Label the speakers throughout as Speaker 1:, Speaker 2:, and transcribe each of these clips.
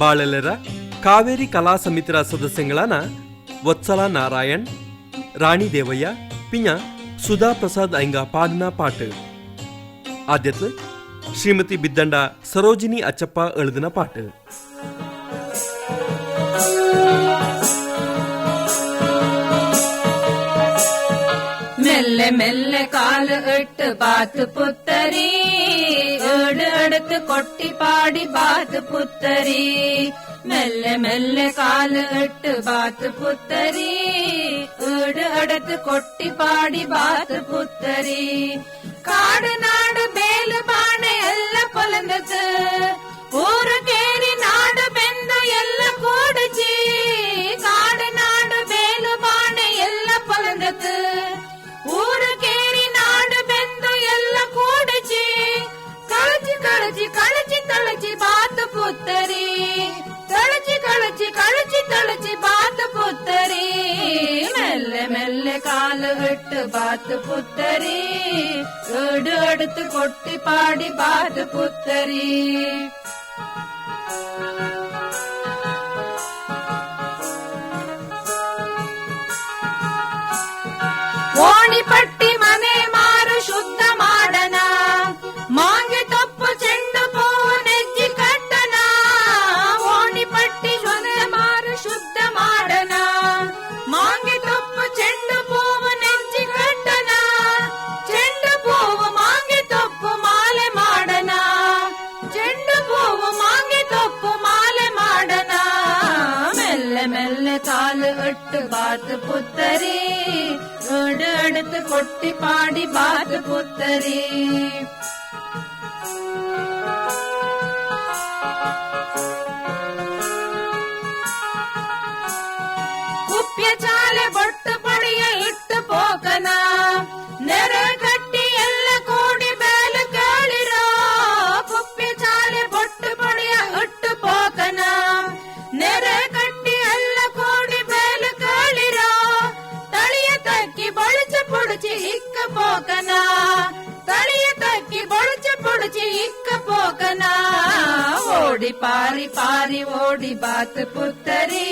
Speaker 1: ಬಾಳೆಲ್ಲರ ಕಾವೇರಿ ಕಲಾ ಸಮಿತಿರ ಸದಸ್ಯಗಳನ್ನ ವತ್ಸಲ ನಾರಾಯಣ್, ರಾಣಿ ದೇವಯ್ಯ ಪಿಂಗ ಸುಧಾ ಪ್ರಸಾದ್ ಅಯ್ಯ ಪಾಡಿನ ಪಾಟ ಆದ್ಯತ್, ಶ್ರೀಮತಿ ಬಿದ್ದಂಡ ಸರೋಜಿನಿ ಅಚ್ಚಪ್ಪ ಅಳದನ ಪಾಟ
Speaker 2: ಮೆಲ್ಲೆ ಮೆಲ್ಲೆ ಕಾಲ ಇಟ್ಟು ಬಾತು ಪುತ್ತರೀ. ஏடு கொட்டி பாடி பாத்து புத்தரி. மெல்ல மெல்ல காலு எட்டு பாத்து புத்தரி. ஏடு அடுத்து கொட்டி பாடி பாத்து புத்தரி. காடு நாடு விட்டு பார்த்து புத்தரி. ஏடு எடுத்து கொட்டி பாடி பார்த்து புத்தரி. மெல்ல காலு விட்டு பாத்து புத்தரி. வீடு எடுத்து கொட்டி பாடி பாத்து புத்தரி. குப்பிய சாலை பொட்டு పొడిచి ఇక్క పోకనా తడియ తక్కి పొడిచి పొడిచి ఇక్క పోకనా ఓడి పారి పారి ఓడి బాత్ పుత్తరి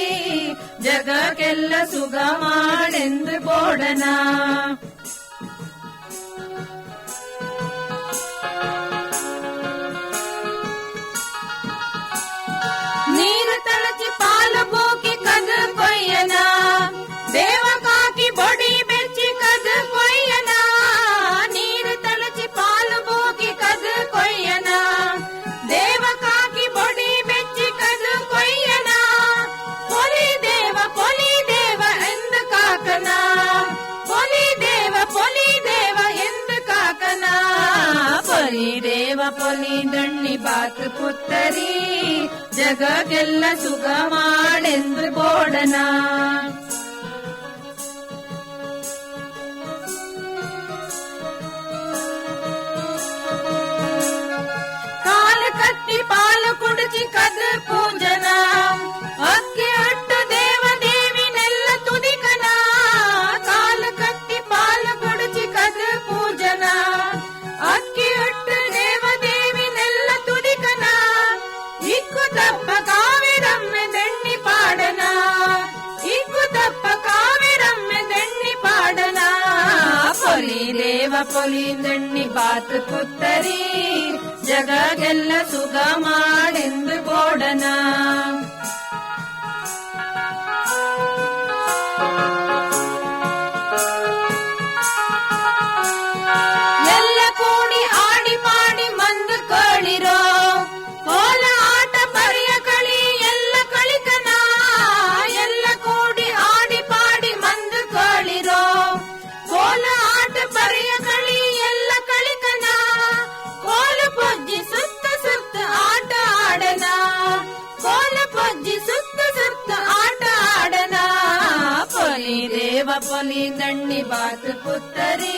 Speaker 2: జగకెల్ల సుగమాడెందు పోడనా ಪೊಲಿ ದೇವ ಪೊಲಿ ದಣ್ಣಿ ಬಾತ್ ಪುತ್ತರಿ ಜಗಗೆಲ್ಲ ಸುಗ ಮಾಡೆಂದು ಬೋಡನ ಕಾಲು ಕಟ್ಟಿ ಪಾಲು ದೇವ ಪೊಲಿ ದಣ್ಣಿ ಬಾತ್ ಪುತ್ತರಿ ಜಗಗೆಲ್ಲ ಸುಗ ಮಾಡೆಂದು ಬೋಡನ ಪೊಲಿ ದೇವ ಪೊಲಿ ದಣ್ಣಿ ಬಾತ್ ಪುತ್ತರಿ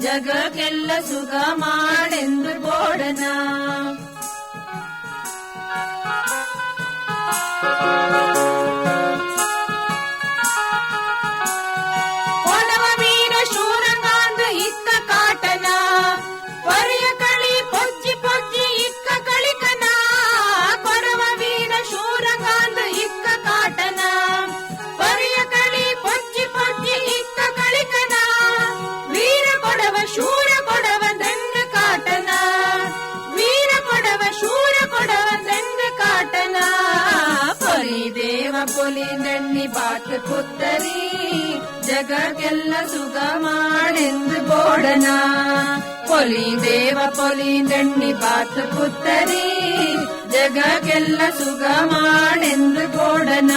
Speaker 2: ಜಗಕ್ಕೆಲ್ಲ ಸುಗ ಮಾಡೆಂದು ಬೋಡನ கொடவ சூர கொடவ தன்னு காட்டனா வீர கொடவ சூர கொடவ தன்னு காட்டனா பொலி தேவ பொಲಿ நன்னி பாட்டு புத்தரி ಜಗಕ್ಕೆಲ್ಲ ಸುಗ ಮಾಡೆಂದು ಬೋಡನ ಪೊಲಿ ದೇವ ಪೊಲಿ ನಣ್ಣಿ ಪಾತು ಪುತ್ತರಿ ಜಗಕ್ಕೆಲ್ಲ ಸುಗ ಮಾಡೆಂದು ಬೋಡನ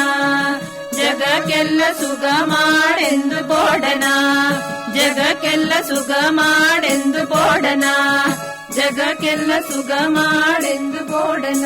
Speaker 2: ಜಗಕ್ಕೆಲ್ಲ ಸುಗ ಮಾಡೆಂದು ಬೋಡನಾ ಜಗಕ್ಕೆಲ್ಲ ಸುಖ ಮಾಡೆಂದು ಬೋಡನ ಜಗಕ್ಕೆಲ್ಲ ಸುಖ ಮಾಡೆಂದು ಬೋಡನ